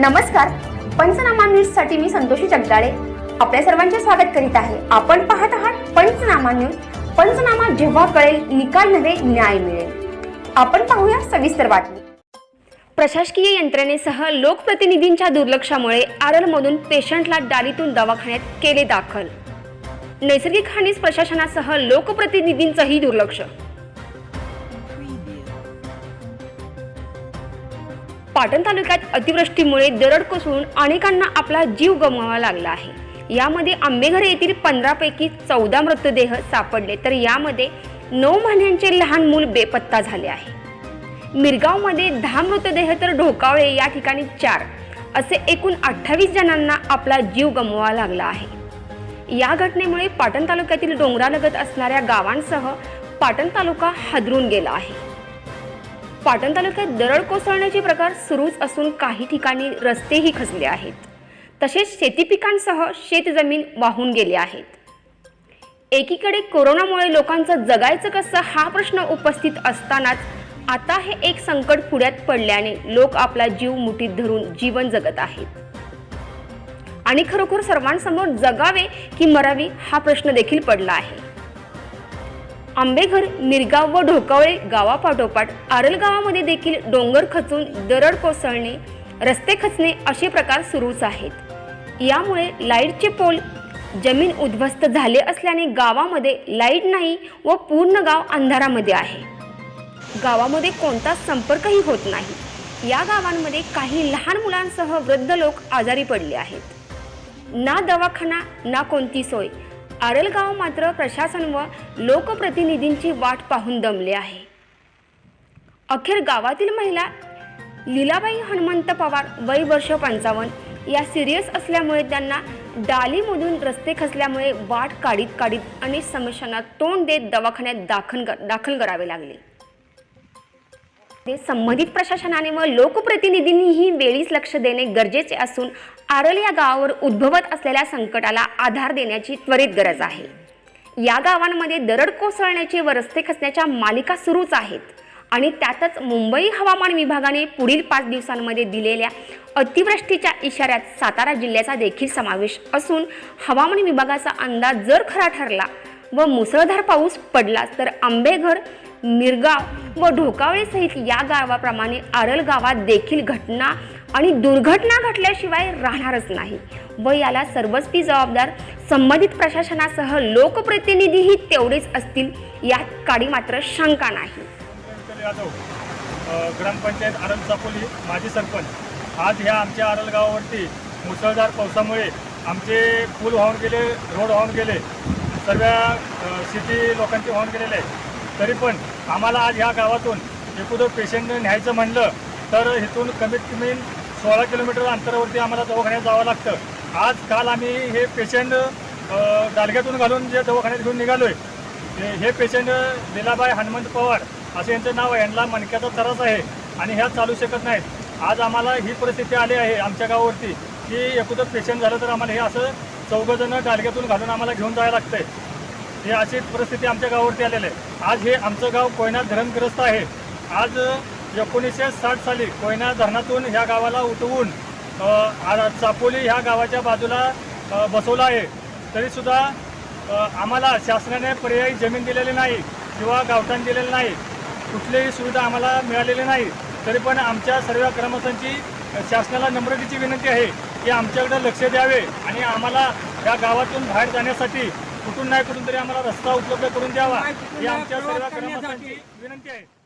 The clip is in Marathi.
नमस्कार. पंचनामा न्यूजसाठी मी संतोषी जगदाळे. आपल्या सर्वांचे स्वागत करीत आहे. आपण पाहत आहात पंचनामा न्यूज. पंचनामा जेव्हा कळेल निकाल नव्हे न्याय मिळेल. आपण पाहूया सविस्तर बातमी. प्रशासकीय यंत्रणेसह लोकप्रतिनिधींच्या दुर्लक्षामुळे आरलमधून पेशंटला डालीतून दवाखान्यात केले दाखल. नैसर्गिक हानीस प्रशासनासह लोकप्रतिनिधींचंही दुर्लक्ष. पाटण तालुक्यात अतिवृष्टीमुळे दरड कोसळून अनेकांना आपला जीव गमवावा लागला आहे. यामध्ये आंबेघर येथील पंधरापैकी चौदा मृतदेह सापडले. तर यामध्ये नऊ महिन्यांचे लहान मूल बेपत्ता झाले आहे. मिरगावमध्ये दहा मृतदेह तर ढोकावळे या ठिकाणी चार. असे एकूण अठ्ठावीस जणांना आपला जीव गमवावा लागला आहे. या घटनेमुळे पाटण तालुक्यातील डोंगरालगत असणाऱ्या गावांसह पाटण तालुका हादरून गेला आहे. पाटण तालुक्यात दरड कोसळण्याचे प्रकार सुरूच असून काही ठिकाणी रस्तेही खचले आहेत. तसेच शेती पिकांसह शेतजमीन वाहून गेले आहेत. एकीकडे कोरोनामुळे लोकांचं जगायचं कसं हा प्रश्न उपस्थित असतानाच आता हे एक संकट पुढ्यात पडल्याने लोक आपला जीव मुठीत धरून जीवन जगत आहेत. आणि खरोखर सर्वांसमोर जगावे की मरावी हा प्रश्न देखील पडला आहे. आंबेघर मिरगाव व ढोकावळे गावापाठोपाठ आरल गावामध्ये देखील डोंगर खचून दरड कोसळणे रस्ते खचणे असे प्रकार सुरूच आहेत. यामुळे लाईटचे पोल जमीन उद्ध्वस्त झाले असल्याने गावामध्ये लाइट नाही व पूर्ण गाव अंधारामध्ये आहे. गावामध्ये कोणता संपर्कही होत नाही. या गावांमध्ये काही लहान मुलांसह वृद्ध लोक आजारी पडले आहेत. ना दवाखाना ना कोणती सोय आरलगाव मात्र प्रशासन व लोकप्रतिनिधींची वाट पाहून दमले आहे. अखेर गावातील महिला लीलाबाई हनुमंत पवार वय वर्ष पंचावन्न. या सिरियस असल्यामुळे त्यांना डालीमधून रस्ते खचल्यामुळे वाट काढीत काढीत अनेक समस्यांना तोंड देत दवाखान्यात दाखल दाखल करावे लागले. संबंधित प्रशासनाने व लोकप्रतिनिधींनीही वेळीच लक्ष देणे गरजेचे असून आरल या गावावर उद्भवत असलेल्या संकटाला आधार देण्याची त्वरित गरज आहे. या गावांमध्ये दरड कोसळण्याचे व रस्ते खचण्याच्या मालिका सुरूच आहेत आणि त्यातच मुंबई हवामान विभागाने पुढील पाच दिवसांमध्ये दिलेल्या अतिवृष्टीच्या इशाऱ्यात सातारा जिल्ह्याचा देखील समावेश असून हवामान विभागाचा अंदाज जर खरा ठरला व मुसळधार पाऊस पडलाच तर आंबेघर मिरगाव व ढोकावळेसहित या गावाप्रमाणे आरल गावात देखील घटना आणि दुर्घटना घटल्याशिवाय राहणारच नाही व याला सर्वस्वी जबाबदार संबंधित प्रशासनासह लोकप्रतिनिधीही तेवढेच असतील यात काळी मात्र शंका नाही. ग्रामपंचायत आरल चापोली माजी सरपंच. आज ह्या आमच्या आरल गावावरती मुसळधार पावसामुळे आमचे पूल वाहून गेले रोड वाहून गेले. सगळ्या सिटी लोकांचे होऊन गेलेले आहे तरी पण आम्हाला आज ह्या गावातून एखादं पेशंट न्यायचं म्हणलं तर इथून कमीत कमी सोळा किलोमीटर अंतरावरती आम्हाला दवाखान्यात जावं लागतं. आज काल आम्ही हे पेशंट दालग्यातून घालून जे दवाखान्यात घेऊन निघालो आहे हे- हे पेशंट लीलाबाई हनुमंत पवार असं यांचं नाव आहे. यांना मणक्याचा त्रास आहे आणि ह्या चालू शकत नाहीत. आज आम्हाला ही परिस्थिती आली आहे आमच्या गावावरती. की एखादं पेशंट झालं तर आम्हाला हे असं चौघजणं डालग्यातून घालून आम्हाला घेऊन जायला लागतंय. ही अशी परिस्थिती आमच्या गावावरती आलेली आहे. आज हे आमचं गाव कोयना धरणग्रस्त आहे. आज एकोणीसशे साठ साली कोयना धरणातून ह्या गावाला उठवून आ- चापोली ह्या गावाच्या बाजूला बसवलं आहे. तरीसुद्धा आम्हाला शासनाने पर्यायी जमीन दिलेली नाही किंवा गावठाण दिलेलं नाही. कुठलीही सुविधा आम्हाला मिळालेली नाही. तरी पण आमच्या सर्व ग्रामस्थांची शासनाला नम्रतेची विनंती आहे. की आमच्याकडे लक्ष द्यावे आणि आम्हाला या गावातून बाहेर जाण्यासाठी कुठून नाही कुठून तरी आम्हाला रस्ता उपलब्ध करून द्यावा. ही आमच्या सर्व ग्रामस्थांची विनंती आहे.